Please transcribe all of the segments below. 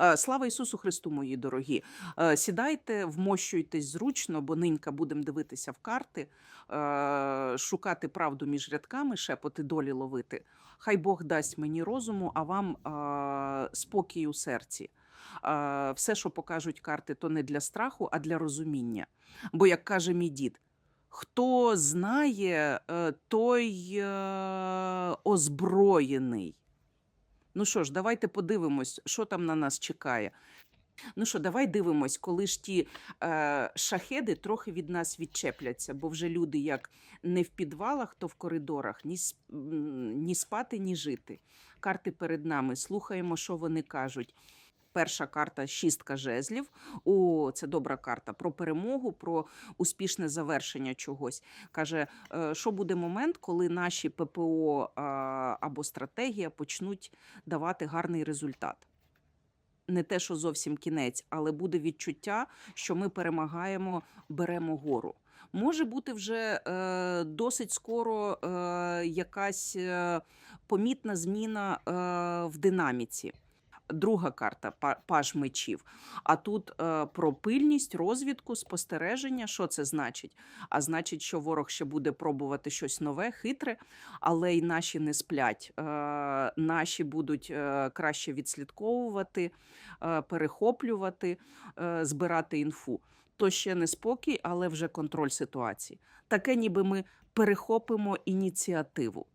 Е, Слава Ісусу Христу, мої дорогі. Е, Сідайте, вмощуйтесь зручно, бо нинька будемо дивитися в карти, е, шукати правду між рядками, шепоти долі ловити. Хай Бог дасть мені розуму, а вам спокій у серці. Все, що покажуть карти, то не для страху, а для розуміння. Бо, як каже мій дід, хто знає, той озброєний. Ну що ж, давайте подивимось, що там на нас чекає. Ну що, давай дивимось, коли ж ті е, шахеди трохи від нас відчепляться, бо вже люди як не в підвалах, то в коридорах, ні, ні спати, ні жити. Карти перед нами. Слухаємо, що вони кажуть. Перша карта шістка жезлів. О, це добра карта про перемогу, про успішне завершення чогось. Каже, е, що буде момент, коли наші ППО або стратегія почнуть давати гарний результат. Не те, що зовсім кінець, але буде відчуття, що ми перемагаємо, беремо гору. Може бути вже е, досить скоро е, якась е, помітна зміна е, в динаміці. Друга карта паж мечів. А тут е, про пильність, розвідку, спостереження. Що це значить? А значить, що ворог ще буде пробувати щось нове, хитре, але й наші не сплять. Е, наші будуть е, краще відслідковувати, перехоплювати, збирати інфу. То ще не спокій, але вже контроль ситуації. Таке, ніби ми перехопимо ініціативу.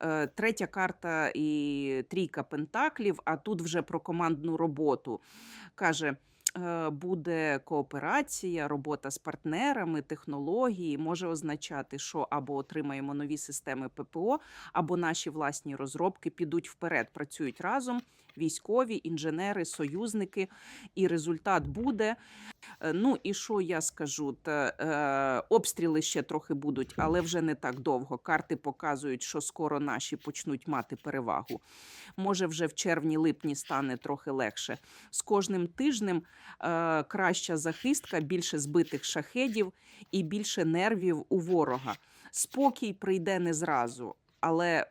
Е, Третя карта і трійка пентаклів, а тут вже про командну роботу. Каже, е, буде кооперація, робота з партнерами, технології може означати, що або отримаємо нові системи ППО, або наші власні розробки підуть вперед, працюють разом. Військові, інженери, союзники, і результат буде. Е, Ну і що я скажу? Та, е, обстріли ще трохи будуть, але вже не так довго. Карти показують, що скоро наші почнуть мати перевагу. Може, вже в червні-липні стане трохи легше. З кожним тижнем е, краща захистка, більше збитих шахедів і більше нервів у ворога. Спокій прийде не зразу, але.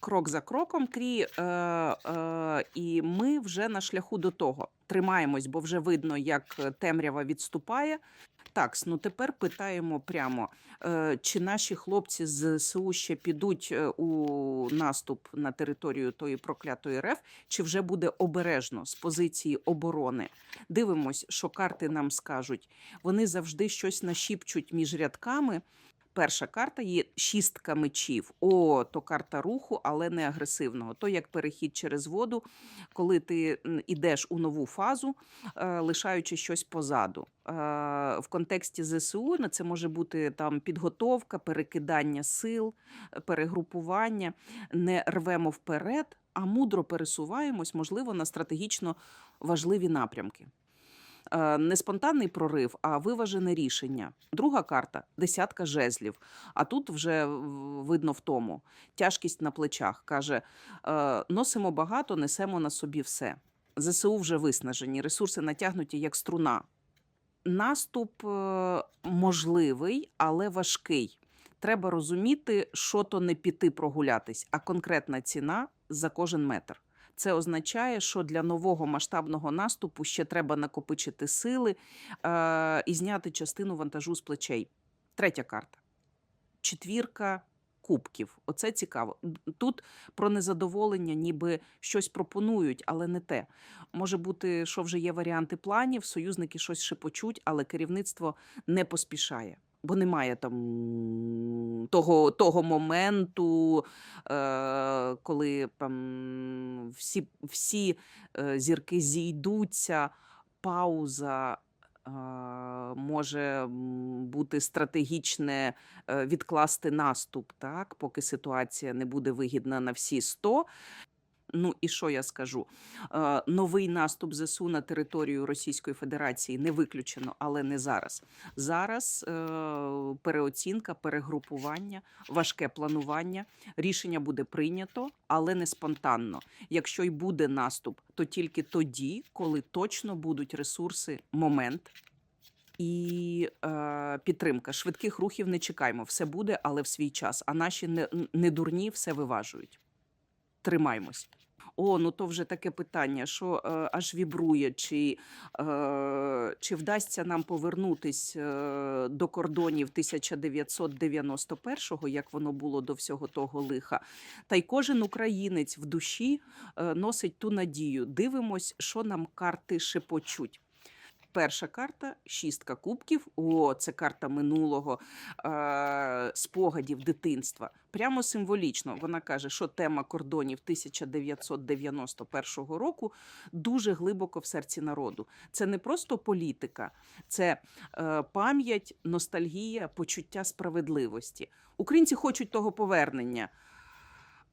Крок за кроком, крі, е, е, і ми вже на шляху до того. Тримаємось, бо вже видно, як е, темрява відступає. Так, ну тепер питаємо прямо, е, чи наші хлопці з ЗСУ ще підуть е, у наступ на територію тої проклятої РФ, чи вже буде обережно з позиції оборони. Дивимось, що карти нам скажуть. Вони завжди щось нашіпчуть між рядками. Перша карта є шістка мечів. О, то карта руху, але не агресивного. То як перехід через воду, коли ти м, ідеш у нову фазу, е, лишаючи щось позаду. Е, В контексті ЗСУ ну, це може бути там підготовка, перекидання сил, перегрупування. Не рвемо вперед, а мудро пересуваємось, можливо, на стратегічно важливі напрямки. Е, Не спонтанний прорив, а виважене рішення. Друга карта десятка жезлів. А тут вже видно в тому тяжкість на плечах. Каже: е, носимо багато, несемо на собі все. ЗСУ вже виснажені, ресурси натягнуті як струна. Наступ е, можливий, але важкий. Треба розуміти, що то не піти прогулятись, а конкретна ціна за кожен метр. Це означає, що для нового масштабного наступу ще треба накопичити сили е, і зняти частину вантажу з плечей. Третя карта. Четвірка кубків. Оце цікаво. Тут про незадоволення, ніби щось пропонують, але не те. Може бути, що вже є варіанти планів, союзники щось шепочуть, але керівництво не поспішає. Бо немає там того, того моменту, е, коли там всі, всі е, зірки зійдуться, пауза. е, Може бути стратегічне е, відкласти наступ, так, поки ситуація не буде вигідна на всі 100. Ну і що я скажу? Е, Новий наступ ЗСУ на територію Російської Федерації не виключено, але не зараз. Зараз е, переоцінка, перегрупування, важке планування. Рішення буде прийнято, але не спонтанно. Якщо й буде наступ, то тільки тоді, коли точно будуть ресурси, момент. І е, підтримка швидких рухів не чекаємо. Все буде, але в свій час. А наші не, не дурні все виважують. Тримаймось. О, ну то вже таке питання, що е, аж вібрує, чи, е, чи вдасться нам повернутись е, до кордонів 1991-го, як воно було до всього того лиха. Та й кожен українець в душі е, носить ту надію. Дивимось, що нам карти шепочуть. Перша карта шістка кубків. О, це карта минулого е, спогадів дитинства. Прямо символічно. Вона каже, що тема кордонів 1991 року дуже глибоко в серці народу. Це не просто політика, це е, пам'ять, ностальгія, почуття справедливості. Українці хочуть того повернення.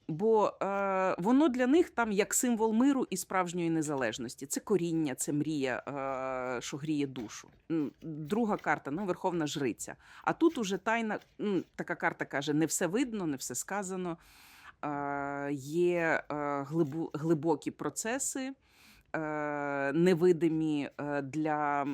Бо е, воно для них там як символ миру і справжньої незалежності. Це коріння, це мрія, е, що гріє душу. Друга карта ну, Верховна Жриця. А тут уже тайна, така карта каже: не все видно, не все сказано. Е, є е, глибу, глибокі процеси. Е, Невидимі е, для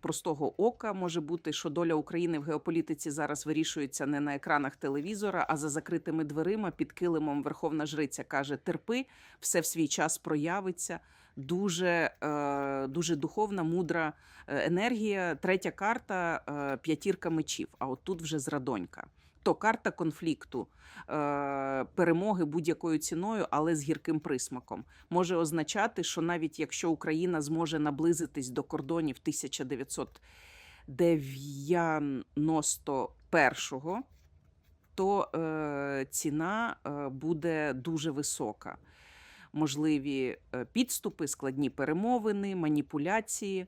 простого ока може бути, що доля України в геополітиці зараз вирішується не на екранах телевізора, а за закритими дверима під килимом Верховна Жриця каже: терпи, все в свій час проявиться. Дуже, е, дуже духовна, мудра енергія. Третя карта п'ятірка мечів. А от тут вже зрадонька. То карта конфлікту, е, перемоги будь-якою ціною, але з гірким присмаком, може означати, що навіть якщо Україна зможе наблизитись до кордонів 1991-го, то е, ціна е, буде дуже висока. Можливі е, підступи, складні перемовини, маніпуляції.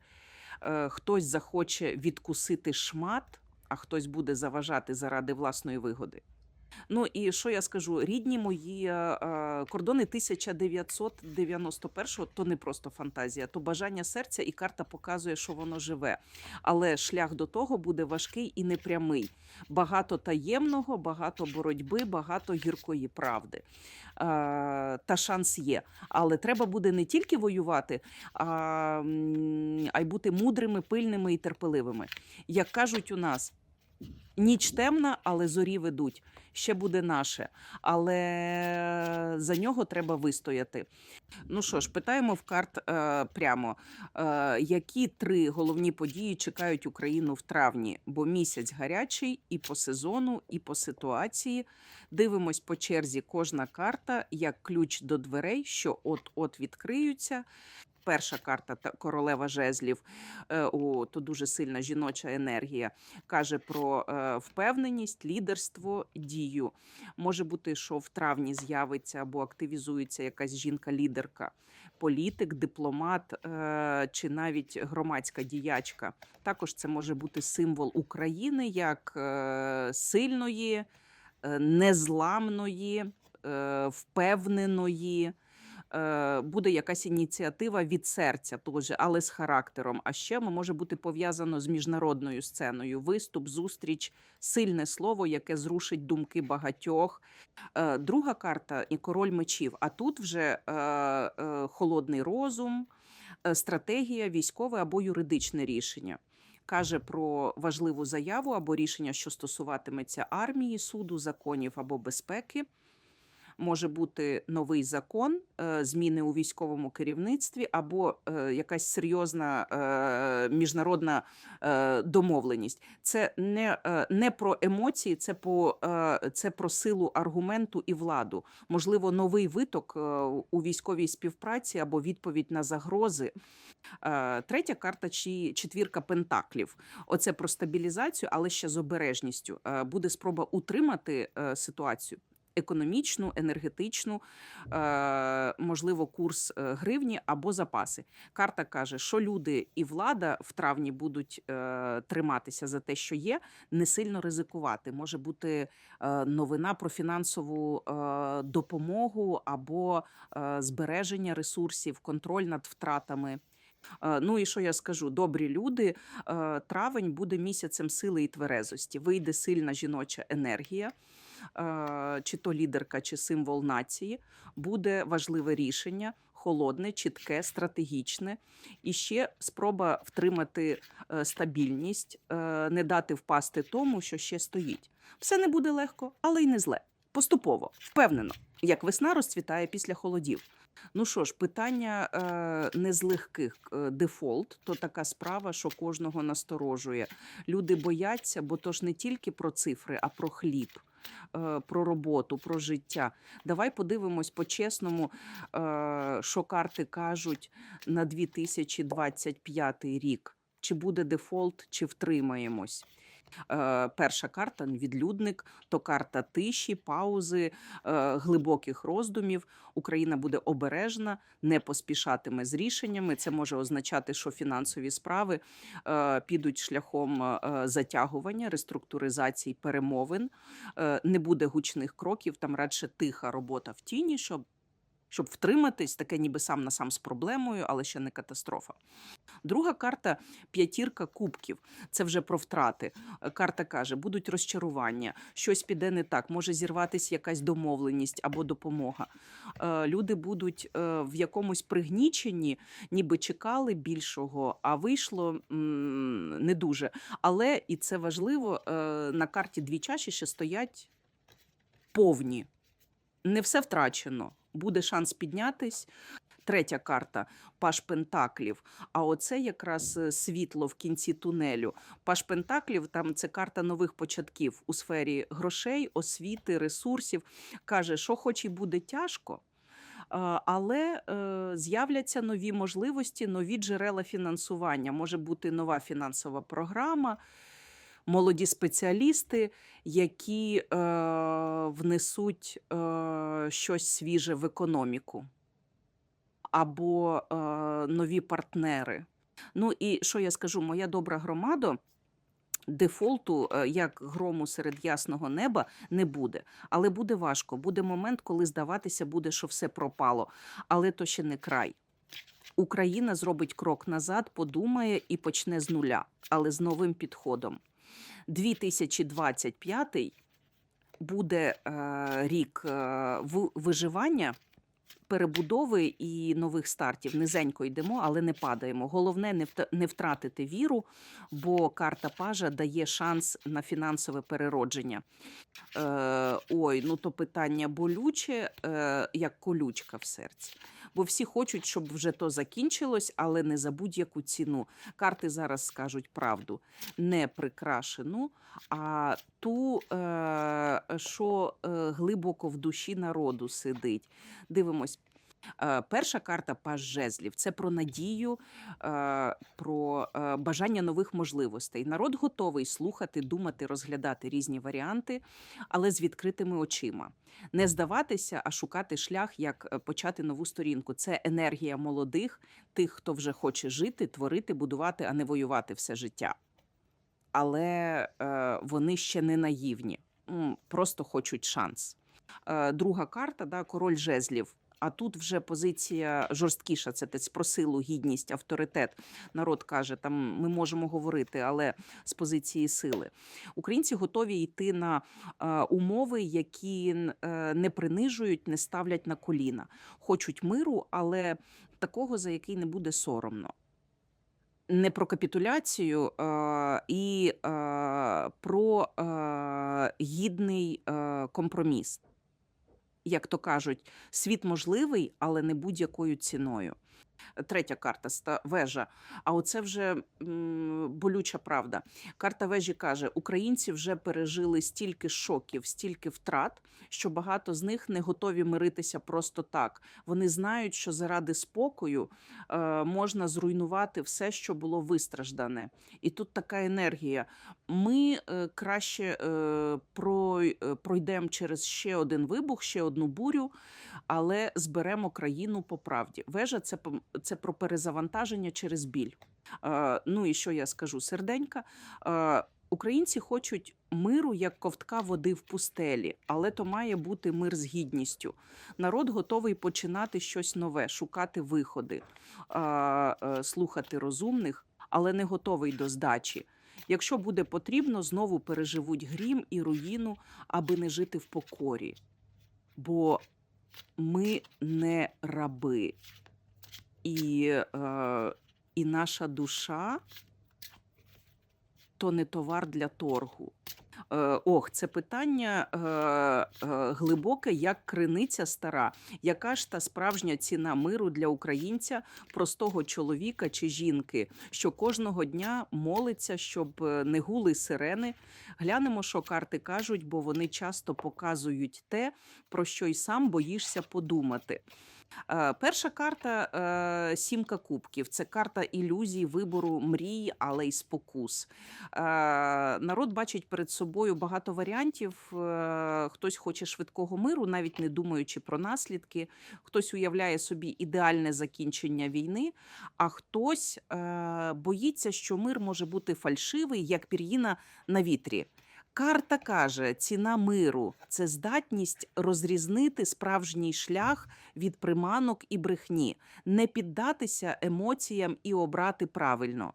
Е, хтось захоче відкусити шмат, а хтось буде заважати заради власної вигоди. Ну і що я скажу? Рідні мої е, е, кордони 1991-го то не просто фантазія, то бажання серця, і карта показує, що воно живе. Але шлях до того буде важкий і непрямий. Багато таємного, багато боротьби, багато гіркої правди. Е, Та шанс є. Але треба буде не тільки воювати, а, а й бути мудрими, пильними і терпеливими. Як кажуть у нас. Ніч темна, але зорі ведуть. Ще буде наше, але за нього треба вистояти. Ну що ж, питаємо в карт е, прямо, е, які три головні події чекають Україну в травні? Бо місяць гарячий і по сезону, і по ситуації. Дивимось по черзі кожна карта як ключ до дверей, що от-от відкриються. Перша карта королева жезлів, е, то дуже сильна жіноча енергія, каже про е, впевненість, лідерство, дію. Може бути, що в травні з'явиться або активізується якась жінка-лідерка, політик, дипломат е, чи навіть громадська діячка. Також це може бути символ України як сильної, незламної, впевненої. Е, Буде якась ініціатива від серця, теж, але з характером. А ще може бути пов'язано з міжнародною сценою. Виступ, зустріч, сильне слово, яке зрушить думки багатьох. Е, Друга карта і король мечів. А тут вже е, холодний розум, стратегія, військове або юридичне рішення. Каже про важливу заяву або рішення, що стосуватиметься армії, суду, законів або безпеки. Може бути новий закон, е, зміни у військовому керівництві, або е, якась серйозна е, міжнародна домовленість. Це не, не про емоції, це, по, це про силу аргументу і владу. Можливо, новий виток у військовій співпраці або відповідь на загрози. Третя карта чи четвірка пентаклів. Оце про стабілізацію, але ще з обережністю. Буде спроба утримати ситуацію. Економічну, енергетичну, е, можливо, курс е, гривні або запаси. Карта каже, що люди і влада в травні будуть е, триматися за те, що є, не сильно ризикувати. Може бути новина про фінансову допомогу або збереження ресурсів, контроль над втратами. Ну і що я скажу? Добрі люди. Травень буде місяцем сили і тверезості. Вийде сильна жіноча енергія, чи то лідерка, чи символ нації. Буде важливе рішення. Холодне, чітке, стратегічне, і ще спроба втримати е, стабільність, е, не дати впасти тому, що ще стоїть. Все не буде легко, але й не зле. Поступово, впевнено, як весна розцвітає після холодів. Ну що ж, питання е, не з легких. Е, Дефолт то така справа, що кожного насторожує. Люди бояться, бо то ж не тільки про цифри, а про хліб. Е, Про роботу, про життя. Давай подивимось по-чесному, е, що карти кажуть на 2025 рік. Чи буде дефолт, чи втримаємось. Е, Перша карта відлюдник, то карта тиші, паузи, е, глибоких роздумів. Україна буде обережна, не поспішатиме з рішеннями. Це може означати, що фінансові справи е, підуть шляхом затягування, реструктуризації перемовин. Не буде гучних кроків, там радше тиха робота в тіні, щоб. Щоб втриматись, таке ніби сам на сам з проблемою, але ще не катастрофа. Друга карта п'ятірка кубків. Це вже про втрати. Е, Карта каже, будуть розчарування, щось піде не так, може зірватися якась домовленість або допомога. Е, Люди будуть е, в якомусь пригніченні, ніби чекали більшого, а вийшло не дуже. Але і це важливо, на карті дві чаші ще стоять повні. Не все втрачено. Буде шанс піднятись. Третя карта Паш Пентаклів. А оце якраз е, світло в кінці тунелю. Паш Пентаклів там це карта нових початків у сфері грошей, освіти, ресурсів. Каже, що хоч і буде тяжко. Але е, з'являться нові можливості, нові джерела фінансування. Може бути нова фінансова програма, молоді спеціалісти, які е, внесуть е, щось свіже в економіку або е, нові партнери. Ну і що я скажу, моя добра громада. Дефолту, е, як грому серед ясного неба, не буде. Але буде важко. Буде момент, коли здаватися буде, що все пропало. Але то ще не край. Україна зробить крок назад, подумає і почне з нуля, але з новим підходом. 2025 буде е, рік е, виживання, перебудови і нових стартів. Низенько йдемо, але не падаємо. Головне не втратити віру, бо карта пажа дає шанс на фінансове переродження. Е, ой, ну то питання болюче, е, як колючка в серці. Бо всі хочуть, щоб вже то закінчилось, але не за будь-яку ціну. Карти зараз скажуть правду. Не прикрашену, а ту, е, що е, глибоко в душі народу сидить. Дивимось. Е, Перша карта Паж жезлів це про надію, е, про е, бажання нових можливостей. Народ готовий слухати, думати, розглядати різні варіанти, але з відкритими очима. Не здаватися, а шукати шлях, як почати нову сторінку. Це енергія молодих, тих, хто вже хоче жити, творити, будувати, а не воювати все життя. Але вони ще не наївні, просто хочуть шанс. Друга карта, да, король жезлів. А тут вже позиція жорсткіша. Це десь про силу, гідність, авторитет. Народ каже, там ми можемо говорити, але з позиції сили. Українці готові йти на е, умови, які е, не принижують, не ставлять на коліна. Хочуть миру, але такого, за який не буде соромно. Не про капітуляцію е, і е, про е, гідний е, компроміс як то кажуть, світ можливий, але не будь-якою ціною. Третя карта вежа. А оце вже м, болюча правда. Карта вежі каже: українці вже пережили стільки шоків, стільки втрат, що багато з них не готові миритися просто так. Вони знають, що заради спокою е, можна зруйнувати все, що було вистраждане. І тут така енергія. Ми е, краще е, е, пройдемо через ще один вибух, ще одну бурю, але зберемо країну по правді. Вежа це, це про перезавантаження через біль. Ну і що я скажу? Серденька. Українці хочуть миру як ковтка води в пустелі, але то має бути мир з гідністю. Народ готовий починати щось нове, шукати виходи, слухати розумних, але не готовий до здачі. Якщо буде потрібно, знову переживуть грім і руїну, аби не жити в покорі. Бо ми не раби. І, е, і наша душа то не товар для торгу. Е, ох, це питання е, е, глибоке, як криниця стара. Яка ж та справжня ціна миру для українця, простого чоловіка чи жінки, що кожного дня молиться, щоб не гули сирени? Глянемо, що карти кажуть, бо вони часто показують те, про що й сам боїшся подумати. Е, Перша карта е, сімка кубків. Це карта ілюзій, вибору мрій, але й спокус. Е, Народ бачить перед собою багато варіантів. Хтось хоче швидкого миру, навіть не думаючи про наслідки. Хтось уявляє собі ідеальне закінчення війни, а хтось боїться, що мир може бути фальшивий, як пір'їна на вітрі. Карта каже: ціна миру це здатність розрізнити справжній шлях від приманок і брехні, не піддатися емоціям і обрати правильно.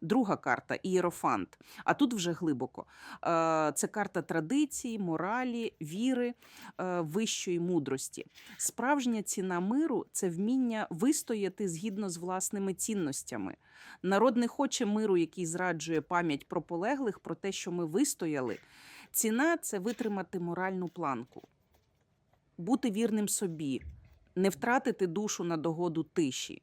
Друга карта ієрофант. А тут вже глибоко. Е, Це карта традиції, моралі, віри, е, вищої мудрості. Справжня ціна миру це вміння вистояти згідно з власними цінностями. Народ не хоче миру, який зраджує пам'ять про полеглих, про те, що ми вистояли. Ціна це витримати моральну планку, бути вірним собі, не втратити душу на догоду тиші.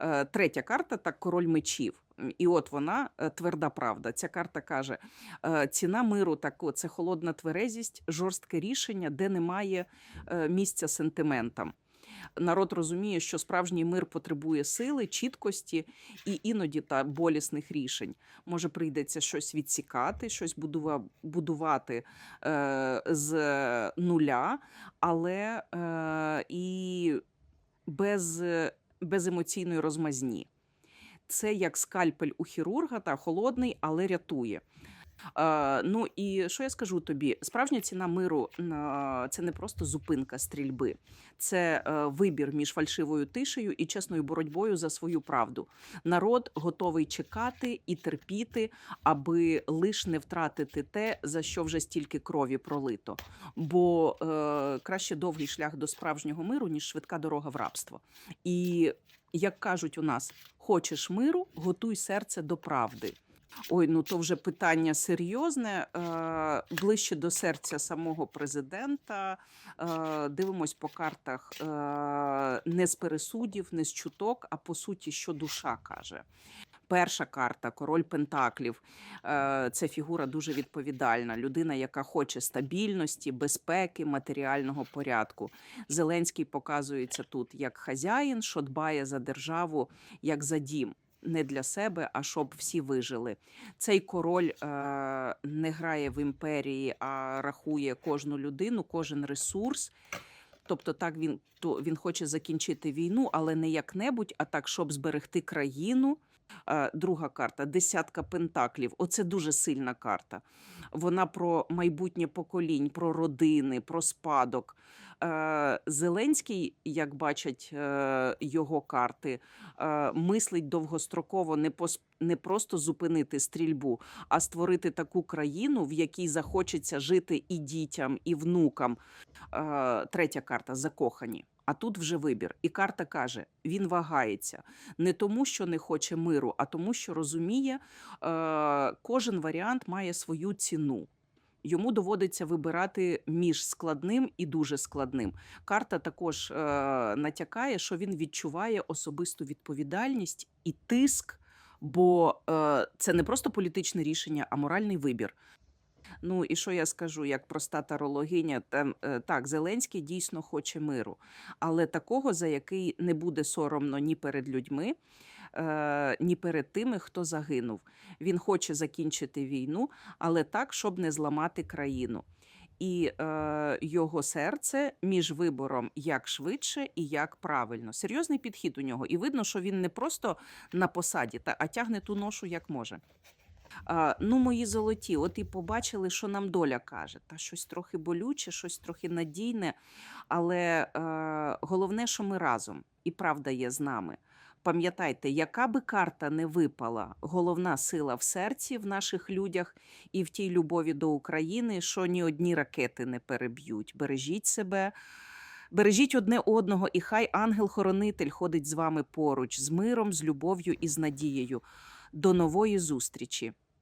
Е, Третя карта так король мечів. І от вона е, тверда правда. Ця карта каже: е, ціна миру так, це холодна тверезість, жорстке рішення, де немає місця сентиментам. Народ розуміє, що справжній мир потребує сили, чіткості і іноді та болісних рішень. Може, прийдеться щось відсікати, щось будува- будувати е, з нуля, але е, і без, без емоційної розмазні. Це як скальпель у хірурга, та холодний, але рятує. Е, ну і що я скажу тобі? Справжня ціна миру це не просто зупинка стрільби, це е, вибір між фальшивою тишею і чесною боротьбою за свою правду. Народ готовий чекати і терпіти, аби лиш не втратити те, за що вже стільки крові пролито. Бо е, краще довгий шлях до справжнього миру, ніж швидка дорога в рабство. І як кажуть у нас, хочеш миру, готуй серце до правди. Ой, ну то вже питання серйозне, е, ближче до серця самого президента. Е, дивимось по картах е, не з пересудів, не з чуток, а по суті, що душа каже. Перша карта король Пентаклів. Це фігура дуже відповідальна. Людина, яка хоче стабільності, безпеки, матеріального порядку. Зеленський показується тут як хазяїн, що дбає за державу, як за дім. Не для себе, а щоб всі вижили. Цей король е, не грає в імперії, а рахує кожну людину, кожен ресурс. Тобто, так він то він хоче закінчити війну, але не як-небудь, а так, щоб зберегти країну. Е, Друга карта десятка пентаклів. Оце дуже сильна карта. Вона про майбутнє поколінь, про родини, про спадок. Е, Зеленський, як бачать е, його карти, е, мислить довгостроково не пос- не просто зупинити стрільбу, а створити таку країну, в якій захочеться жити і дітям, і внукам. Третя карта закохані. А тут вже вибір. І карта каже: він вагається не тому, що не хоче миру, а тому, що розуміє, кожен варіант має свою ціну. Йому доводиться вибирати між складним і дуже складним. Карта також е, натякає, що він відчуває особисту відповідальність і тиск, бо е, це не просто політичне рішення, а моральний вибір. Ну і що я скажу, як проста тарологиня, там е, так, Зеленський дійсно хоче миру, але такого, за який не буде соромно ні перед людьми, е, ні перед тими, хто загинув. Він хоче закінчити війну, але так, щоб не зламати країну. І е, його серце між вибором як швидше і як правильно. Серйозний підхід у нього. І видно, що він не просто на посаді, та, а тягне ту ношу як може. А, ну, мої золоті, от і побачили, що нам доля каже. Та щось трохи болюче, щось трохи надійне. Але е, головне, що ми разом, і правда є з нами. Пам'ятайте, яка би карта не випала, головна сила в серці в наших людях і в тій любові до України, що ні одні ракети не переб'ють. Бережіть себе, бережіть одне одного, і хай ангел-хоронитель ходить з вами поруч, з миром, з любов'ю і з надією. До нової зустрічі!